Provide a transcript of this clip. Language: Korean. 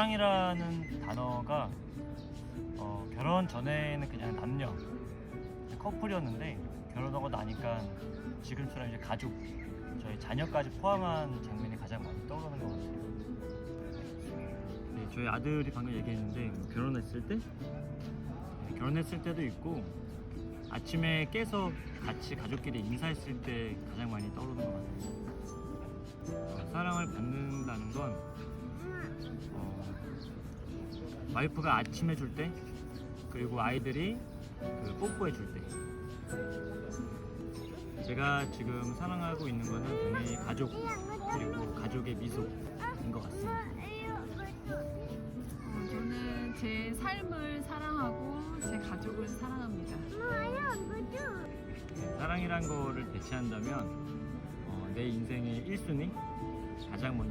사랑이라는 단어가 어, 결혼 전에는 그냥 남녀 커플이었는데 결혼하고 나니까 지금처럼 이제 가족 저희 자녀까지 포함한 장면이 가장 많이 떠오르는 것 같아요. 네, 저희 아들이 방금 얘기했는데 뭐 결혼했을 때 네, 결혼했을 때도 있고 아침에 깨서 같이 가족끼리 인사했을 때 가장 많이 떠오르는 것 같아요. 사랑을 받는다는 건 어, 와이프가 아침에 줄 때 그리고 아이들이 그 뽀뽀해 줄 때. 제가 지금 사랑하고 있는 거는 당연히 가족 그리고 가족의 미소인 것 같습니다. 어, 저는 제 삶을 사랑하고 제 가족을 사랑합니다. 네, 사랑이란 거를 배치한다면 어, 내 인생의 1순위 가장 먼저